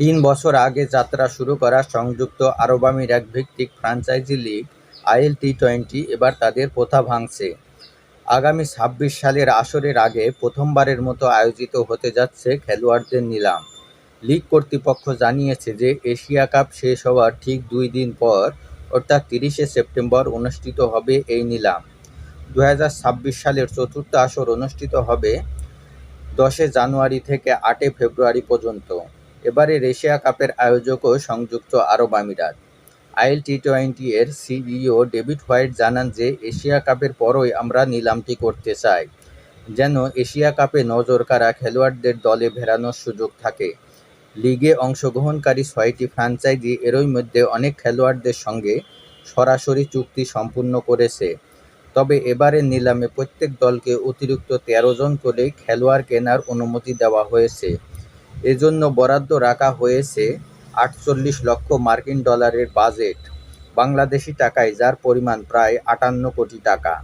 তিন বছর আগে যাত্রা শুরু করা সংযুক্ত আরব আমিরাত ভিত্তিক franchise league I L T twenty, এবার তাদের প্রথা ভাঙছে। আগামী ছাব্বিশ সালের আসরের আগে প্রথমবারের মতো আয়োজিত হতে যাচ্ছে খেলোয়াড়দের নিলাম। লিগ কর্তৃপক্ষ জানিয়েছে যে এশিয়া কাপ শেষ হওয়ার ঠিক দুই দিন পর, অর্থাৎ তিরিশে সেপ্টেম্বর, অনুষ্ঠিত হবে এই নিলাম। দু হাজার ছাব্বিশ সালের চতুর্থ আসর অনুষ্ঠিত হবে দশে জানুয়ারি থেকে আটে ফেব্রুয়ারি পর্যন্ত। এবারের এশিয়া কাপের আয়োজকও সংযুক্ত আরব আমিরাত। আইএল টি টোয়েন্টি এর সিইও ডেভিড হোয়াইট জানান যে, এশিয়া কাপের পরই আমরা নিলামটি করতে চাই, যেন এশিয়া কাপে নজর কাড়া খেলোয়াড়দের দলে ফেরানোর সুযোগ থাকে। লিগে অংশগ্রহণকারী ছয়টি ফ্র্যাঞ্চাইজি এরই মধ্যে অনেক খেলোয়াড়দের সঙ্গে সরাসরি চুক্তি সম্পূর্ণ করেছে। তবে এবারের নিলামে প্রত্যেক দলকে অতিরিক্ত তেরো জন করে খেলোয়াড় কেনার অনুমতি দেওয়া হয়েছে। এজন্য বরাদ্দ রাখা হয়েছে আটচল্লিশ লক্ষ মার্কিন ডলারের বাজেট, বাংলাদেশি টাকায়, যার পরিমাণ প্রায় আটান্ন কোটি টাকা।